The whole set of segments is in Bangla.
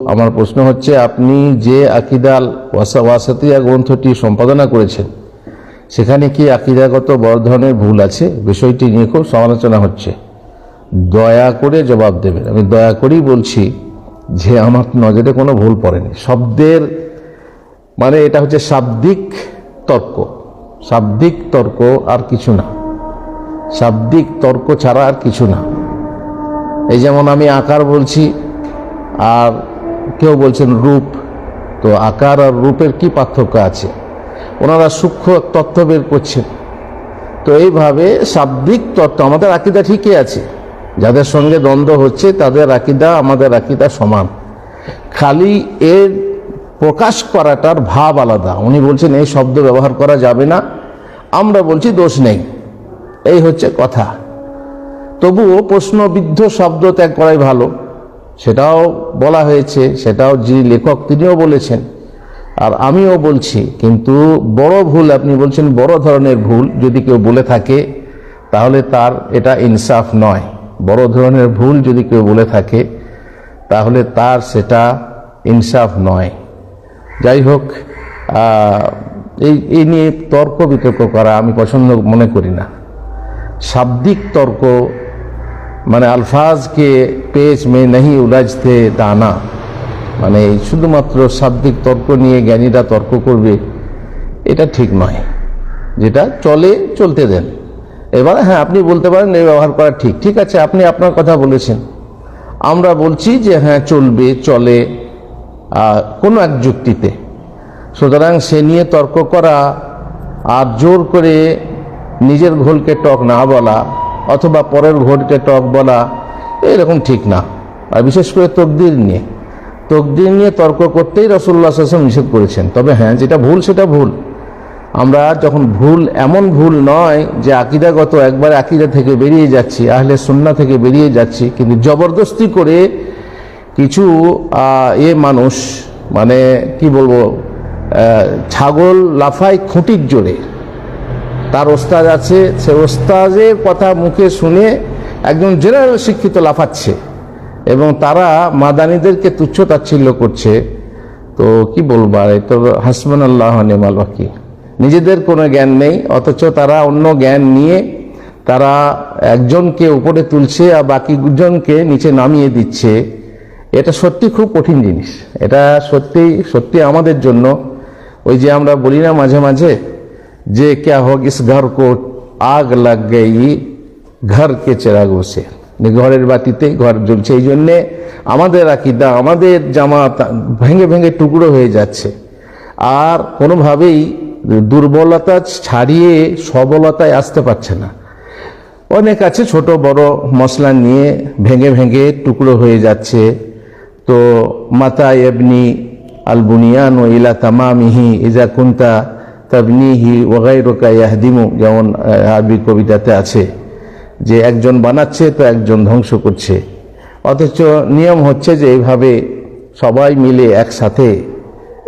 আমার প্রশ্ন হচ্ছে, আপনি যে আকিদাল ওয়াসা ওয়াসাতিয়া গ্রন্থটি সম্পাদনা করেছেন, সেখানে কি আকিদাগত বড় ধরনের ভুল আছে? বিষয়টি নিয়ে খুব সমালোচনা হচ্ছে। দয়া করে জবাব দেবেন। আমি দয়া করেই বলছি যে আমার নজরে কোনো ভুল পড়েনি। শব্দের মানে এটা হচ্ছে শাব্দিক তর্ক। শাব্দিক তর্ক আর কিছু না। শাব্দিক তর্ক ছাড়া আর কিছু না। এই যেমন আমি আকার বলছি, আর কেউ বলছেন রূপ, তো আকার আর রূপের কি পার্থক্য আছে? ওনারা সূক্ষ্ম তথ্য বের করছেন। তো এইভাবে শাব্দিক তত্ত্ব, আমাদের আকিদা ঠিকই আছে। যাদের সঙ্গে দ্বন্দ্ব হচ্ছে, তাদের আকিদা, আমাদের আকিদা সমান। খালি এর প্রকাশ করাটার ভাব আলাদা। উনি বলছেন, এই শব্দ ব্যবহার করা যাবে না। আমরা বলছি, দোষ নেই। এই হচ্ছে কথা। তবুও প্রশ্নবিদ্ধ শব্দ ত্যাগ করাই ভালো। সেটাও বলা হয়েছে, সেটাও যিনি লেখক তিনিও বলেছেন। আর আমিও বলছি, কিন্তু বড় ভুল, আপনি বলছেন বড় ধরনের ভুল, যদি কেউ বলে থাকে, তাহলে তার এটা ইনসাফ নয়। বড় ধরনের ভুল যদি কেউ বলে থাকে, তাহলে তার সেটা ইনসাফ নয়। যাই হোক এই এই নিয়ে তর্ক বিতর্ক করা আমি পছন্দ মনে করি না। শাব্দিক তর্ক মানে আলফাজকে পেজ মে नहीं উলাজতে দানা। মানে শুধুমাত্র শাব্দিক তর্ক নিয়ে জ্ঞানীরা তর্ক করবে, এটা ঠিক নয়। যেটা চলে, চলতে দেন। এবার হ্যাঁ আপনি বলতে পারেন, এই ব্যবহার করা ঠিক। ঠিক আছে, আপনি আপনার কথা বলেছেন। আমরা বলছি যে হ্যাঁ চলবে, চলে কোনো এক যুক্তিতে। সুতরাং সে নিয়ে তর্ক করা আর জোর করে নিজের ঘোলকে টক না বলা অথবা পরের ঘোলকে টক বলা এরকম ঠিক না। আর বিশেষ করে তকদির নিয়ে। তকদির নিয়ে তর্ক করতেই রসুল্লাহ আসলাম নিষেধ করেছেন। তবে হ্যাঁ যেটা ভুল সেটা ভুল। আমরা যখন ভুল, এমন ভুল নয় যে আকিদাগত একবার আকিদা থেকে বেরিয়ে যাচ্ছি, আহলে সুন্না থেকে বেরিয়ে যাচ্ছি, কিন্তু জবরদস্তি করে কিছু এ মানুষ মানে কি বলব ছাগল লাফায় খুঁটির জোরে। তার ওস্তাদ আছে। সে ওস্তাদের কথা মুখে শুনে একজন জেনারেল শিক্ষিত লাফাচ্ছে এবং তারা মাদানীদেরকে তুচ্ছ তাচ্ছিল্য করছে। তো কি বলব আর এই তো হাসমান আল্লাহ নেমাল বাকি নিজেদের কোনো জ্ঞান নেই, অথচ তারা অন্য জ্ঞান নিয়ে তারা একজনকে উপরে তুলছে আর বাকি জনকে নিচে নামিয়ে দিচ্ছে। এটা সত্যি খুব কঠিন জিনিস। এটা সত্যি সত্যি আমাদের জন্য। ওই যে আমরা বলি না মাঝে মাঝে যে ক্যা হোক ইস ঘর কো আগ লাগ গই ঘর কে চেরাগো সে যে ঘরের বাতিতে ঘর জ্বলছে এই জন্যে আমাদের আকিদা আমাদের জামাত ভেঙে ভেঙে টুকরো হয়ে যাচ্ছে আর কোনোভাবেই দুর্বলতা ছাড়িয়ে সবলতায় আসতে পারছে না অনেক আছে ছোট বড় মশলা নিয়ে ভেঙে ভেঙে টুকরো হয়ে যাচ্ছে তো মাতা এবনি আলবুনিয়ান ও ইলা তামামিহি ইজা কুন্তা তাবনিহি ওগাইরোকা ইয়াহদিমু, যেমন আরবি কবিতাতে আছে, যে একজন বানাচ্ছে তো একজন ধ্বংস করছে। অথচ নিয়ম হচ্ছে যে এইভাবে সবাই মিলে একসাথে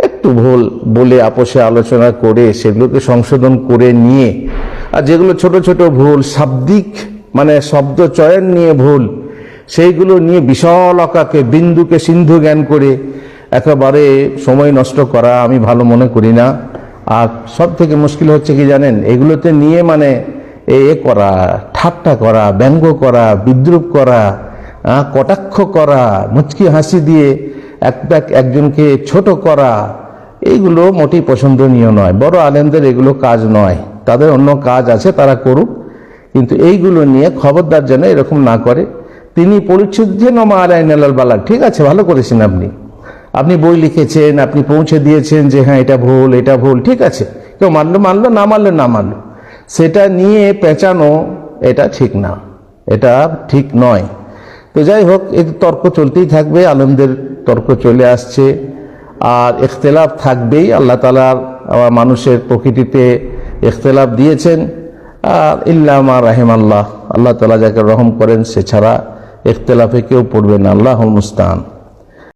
একটু ভুল বলে আপোষে আলোচনা করে সেগুলোকে সংশোধন করে নিয়ে, আর যেগুলো ছোট ছোট ভুল, শাব্দিক মানে শব্দ চয়ন নিয়ে ভুল, সেইগুলো নিয়ে বিশাল আকাকে বিন্দুকে সিন্ধু জ্ঞান করে একেবারে সময় নষ্ট করা আমি ভালো মনে করি না। আর সব থেকে মুশকিল হচ্ছে কি জানেন? এগুলোতে নিয়ে মানে এ করা, ঠাট্টা করা, ব্যঙ্গ করা, বিদ্রুপ করা কটাক্ষ করা, মুচকি হাসি দিয়ে এক এক একজনকে ছোট করা, এইগুলো মোটেই পছন্দনীয় নয়। বড় আলেমদের এগুলো কাজ নয়। তাদের অন্য কাজ আছে, তারা করুক। কিন্তু এইগুলো নিয়ে খবরদার যেন এরকম না করে। তিনি পরিচ্ছুদ্ধেন মা আলাইনাল বালা ঠিক আছে, ভালো করেছেন আপনি। আপনি বই লিখেছেন, আপনি পৌঁছে দিয়েছেন যে হ্যাঁ এটা ভুল এটা ভুল, ঠিক আছে। কেউ মানলো মানলো, না মানলো না মানলো। সেটা নিয়ে পেঁচানো, এটা ঠিক না। এটা ঠিক নয়। তো যাই হোক এই তর্ক চলতেই থাকবে, আলমদের তর্ক চলে আসছে। আর ইখতলাফ থাকবেই। আল্লাহ তালার মানুষের প্রকৃতিতে ইখতলাফ দিয়েছেন। আর ইল্লামা রাহিম আল্লাহ আল্লাহ তালা যাকে রহম করেন, সে ছাড়া ইখতলাফে কেউ পড়বে না। আল্লাহ মুস্তান